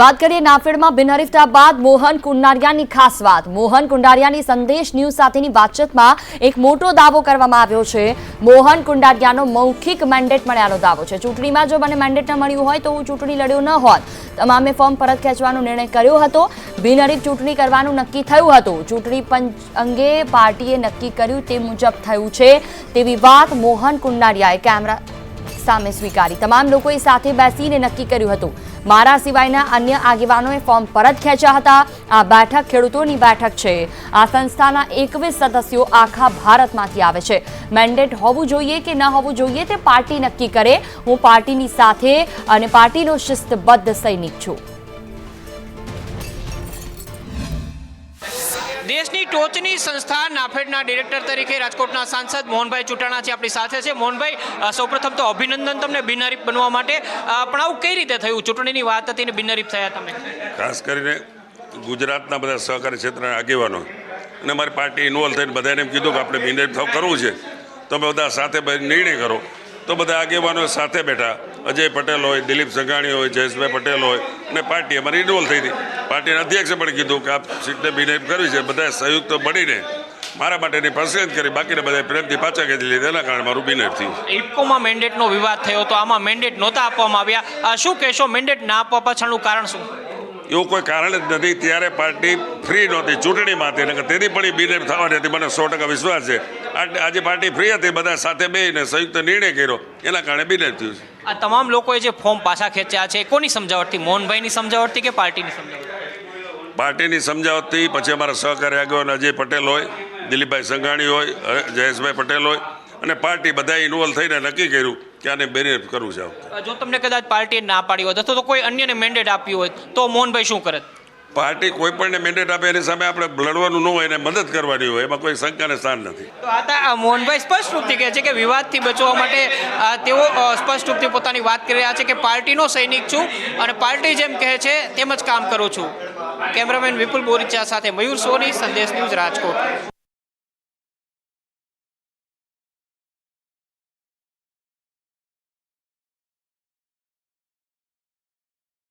વાત કરીએ નાફેડમાં બિનહરીફતા બાદ મોહન કુંડારિયાની ખાસ વાત. મોહન કુંડારિયાની સંદેશ ન્યૂઝ સાથેની વાતચીતમાં એક મોટો દાવો કરવામાં આવ્યો છે. મોહન કુંડારિયાનો મૌખિક મેન્ડેટ મળ્યાનો દાવો છે. ચૂંટણીમાં જો મને મેન્ડેટ ન મળ્યું હોય તો હું ચૂંટણી લડ્યો ન હોત. તમામે ફોર્મ પરત ખેંચવાનો નિર્ણય કર્યો હતો. બિનહરીફ ચૂંટણી કરવાનું નક્કી થયું હતું. ચૂંટણી પંચ અંગે પાર્ટીએ નક્કી કર્યું તે મુજબ થયું છે તેવી વાત મોહન કુંડારિયાએ કેમેરા સામે સ્વીકારી. તમામ લોકોએ સાથે બેસીને નક્કી કર્યું હતું. મારા સિવાયના અન્ય આગેવાનોએ ફોર્મ પરત ખેંચ્યા હતા. આ બેઠક ખેડૂતોની બેઠક છે. આ સંસ્થાના એકવીસ સદસ્યો આખા ભારતમાંથી આવે છે. મેન્ડેટ હોવું જોઈએ કે ન હોવું જોઈએ તે પાર્ટી નક્કી કરે. હું પાર્ટીની સાથે અને પાર્ટીનો શિસ્તબદ્ધ સૈનિક છું. દેશની ટોચની સંસ્થા નાફેડના ડિરેક્ટર તરીકે રાજકોટના સાંસદ મોહનભાઈ ચૂંટાણા છે આપણી સાથે છે. મોહનભાઈ સૌપ્રથમ તો અભિનંદન તમને બિનહરીફ બનવા માટે. પણ આવું કઈ રીતે થયું? ચૂંટણીની વાત હતી ને બિનહરીફ થયા તમે. ખાસ કરીને ગુજરાતના બધા સહકારી ક્ષેત્રના આગેવાનો અને મારી પાર્ટી ઇન્વોલ્વ થઈને બધાને એમ કીધું કે આપણે બિનહરીફ કરવું છે. તમે બધા સાથે નિર્ણય કરો. તો બધા આગેવાનો સાથે બેઠા. અજય પટેલ હોય, દિલીપ સંઘાણી હોય, જયેશભાઈ પટેલ હોય, અને પાર્ટી અમારી ઇન્વોલ્વ થઈ હતી. પાર્ટીના અધ્યક્ષે પણ કીધું કે આ સીટને બિનેપ કરવી છે બધા સંયુક્ત મળીને મારા માટેની પસંદ કરી, બાકીને બધા પ્રેમથી પાછા ખેંચી લીધા, એના કારણે મારું બિનેપ થયું. ઇફકોમાં મેન્ડેટનો વિવાદ થયો તો આમાં મેન્ડેટ નહોતા આપવામાં આવ્યા. શું કહેશો મેન્ડેટ ના આપવા પાછળનું કારણ શું? એવું કોઈ કારણ જ નથી. ત્યારે પાર્ટી ફ્રી નહોતી. ચૂંટણીમાં હતી. તેથી પણ એ બિનરેપ થવાની હતી. મને સો ટકા વિશ્વાસ છે. આજે પાર્ટી ફ્રી હતી. બધા સાથે બેને સંયુક્ત નિર્ણય કર્યો. એના કારણે બિનરેપ થયું છે. આ તમામ લોકોએ જે ફોર્મ પાછા ખેંચ્યા છે એ કોની સમજાવટથી? મોહનભાઈની સમજાવટથી કે પાર્ટીની સમજાવટ પાર્ટીની સમજાવટથી. પછી અમારા સહકારી આગેવાન અજય પટેલ હોય દિલીપભાઈ સંઘાણી હોય જયેશભાઈ પટેલ હોય. અને પાર્ટી બધા ઇન્વોલ્વ થઈને નક્કી કર્યું કે આને બેરિયર કરવું છે જો તમને કદાચ પાર્ટીએ ના પાડી હોત અથવા તો કોઈ અન્યને મેન્ડેટ આપ્યું હોય તો મોહનભાઈ શું કરે? પાર્ટી કોઈ પણ મેન્ડેટ આપે એની સામે આપણે લડવાનું ન હોય એને મદદ કરવાની હોય એમાં કોઈ શંકાને સ્થાન નથી. તો આ મોહનભાઈ સ્પષ્ટ રૂપથી કહે છે કે વિવાદથી બચવા માટે આ, તેઓ સ્પષ્ટ રૂપથી પોતાની વાત કરી રહ્યા છે કે પાર્ટીનો સૈનિક છું અને પાર્ટી જેમ કહે છે તેમ જ કામ કરું છું. કેમેરામેન વિપુલ બોરીચા સાથે મયુર સોની સંદેશ ન્યૂઝ રાજકોટ.